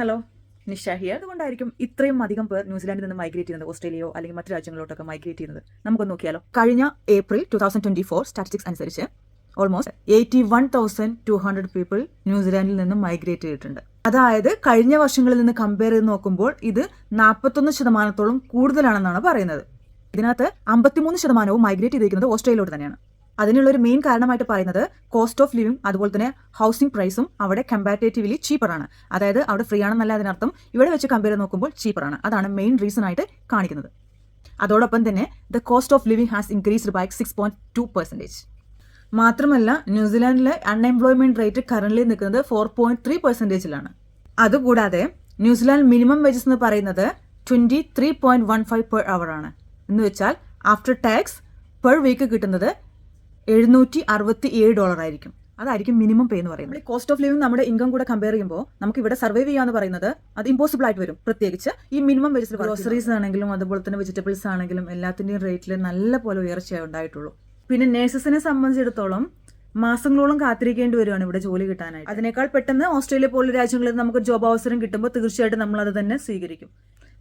Hello Nisha here അതുകൊണ്ടായിരിക്കും ഇത്രയും അധികം പേർ ന്യൂസിലാൻഡിൽ നിന്ന് മൈഗ്രേറ്റ് ചെയ്യുന്നത് ഓസ്ട്രേലിയയോ അല്ലെങ്കിൽ മറ്റു രാജ്യങ്ങളിലോട്ടൊക്കെ മൈഗ്രേറ്റ് ചെയ്യുന്നത്. നമുക്കൊന്ന് നോക്കിയാലോ. കഴിഞ്ഞ April two thousand twenty four statistics അനുസരിച്ച് almost eighty one thousand two hundred people ന്യൂസിലാൻഡിൽ നിന്ന് മൈഗ്രേറ്റ് ചെയ്തിട്ടുണ്ട്. അതായത് കഴിഞ്ഞ വർഷങ്ങളിൽ നിന്ന് കമ്പയർ ചെയ്ത് നോക്കുമ്പോൾ ഇത് നാൽപ്പത്തൊന്ന് ശതമാനത്തോളം കൂടുതലാണെന്നാണ് പറയുന്നത്. ഇതിനകത്ത് അമ്പത്തിമൂന്ന് ശതമാനവും മൈഗ്രേറ്റ് ചെയ്തിരിക്കുന്നത് ഓസ്ട്രേലിയയിലോട്ട് തന്നെയാണ്. അതിനുള്ള ഒരു മെയിൻ കാരണമായിട്ട് പറയുന്നത് കോസ്റ്റ് ഓഫ് ലിവിംഗ് അതുപോലെ തന്നെ ഹൗസിംഗ് പ്രൈസും അവിടെ കമ്പാരിറ്റേറ്റീവ്ലി ചീപ്പറാണ് അതായത് അവിടെ ഫ്രീ ആണെന്നല്ല അതിനർത്ഥം. ഇവിടെ വെച്ച് കമ്പയർ നോക്കുമ്പോൾ ചീപ്പറാണ് അതാണ് മെയിൻ റീസൺ ആയിട്ട് കാണിക്കുന്നത്. അതോടൊപ്പം തന്നെ the cost of living has increased by six point two percentage മാത്രമല്ല ന്യൂസിലാൻഡിലെ അൺഎംപ്ലോയ്മെന്റ് റേറ്റ് കറന്റ് നിൽക്കുന്നത് ഫോർ പോയിന്റ് ത്രീ പെർസെന്റേജിലാണ് അതുകൂടാതെ ന്യൂസിലാൻഡ് മിനിമം വേജസ് എന്ന് പറയുന്നത് twenty three point one five per hour ആണ്. എന്ന് വെച്ചാൽ ആഫ്റ്റർ ടാക്സ് പെർ വീക്ക് കിട്ടുന്നത് എഴുന്നൂറ്റി അറുപത്തി ഏഴ് ഡോളർ ആയിരിക്കും അതായിരിക്കും മിനിമം പേ എന്ന് പറയുന്നത്. കോസ്റ്റ് ഓഫ് ലിവിംഗ് നമ്മുടെ ഇൻകം കൂടെ കമ്പയർ ചെയ്യുമ്പോൾ നമുക്ക് ഇവിടെ സർവൈവ് ചെയ്യാന്ന് പറയുന്നത് അത് ഇമ്പോസിബിൾ ആയിട്ട് വരും. പ്രത്യേകിച്ച് ഈ മിനിമം വെജിറ്റബിൾ ഗ്രോസറീസ് ആണെങ്കിലും അതുപോലെ തന്നെ വെജിറ്റബിൾസ് ആണെങ്കിലും എല്ലാത്തിന്റെയും റേറ്റിൽ നല്ല പോലെ ഉയർച്ച ഉണ്ടായിട്ടുള്ളൂ. പിന്നെ നേഴ്സസിനെ സംബന്ധിച്ചിടത്തോളം മാസങ്ങളോളം കാത്തിരിക്കേണ്ടി വരുവാണ് ഇവിടെ ജോലി കിട്ടാനായിട്ട്. അതിനേക്കാൾ പെട്ടെന്ന് ഓസ്ട്രേലിയ പോലുള്ള രാജ്യങ്ങളിൽ നമുക്ക് ജോബ് അവസരം കിട്ടുമ്പോൾ തീർച്ചയായിട്ടും നമ്മൾ അത് തന്നെ സ്വീകരിക്കും.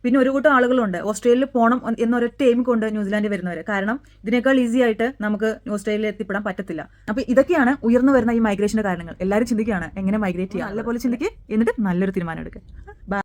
പിന്നെ ഒരു കൂട്ടം ആളുകളുണ്ട്. ഓസ്ട്രേലിയയിൽ പോകണം എന്നൊരൊറ്റ എയിം കൊണ്ട് ന്യൂസിലാൻഡിൽ വരുന്നവർ കാരണം ഇതിനേക്കാൾ ഈസി ആയിട്ട് നമുക്ക് ഓസ്ട്രേലിയയിൽ എത്തിപ്പെടാൻ പറ്റത്തില്ല. അപ്പൊ ഇതൊക്കെയാണ് ഉയർന്നു വരുന്ന ഈ മൈഗ്രേഷന്റെ കാരണങ്ങൾ. എല്ലാവരും ചിന്തിക്കുകയാണ് എങ്ങനെ മൈഗ്രേറ്റ് ചെയ്യാം. നല്ലപോലെ ചിന്തിക്കുക എന്നിട്ട് നല്ലൊരു തീരുമാനം എടുക്കുക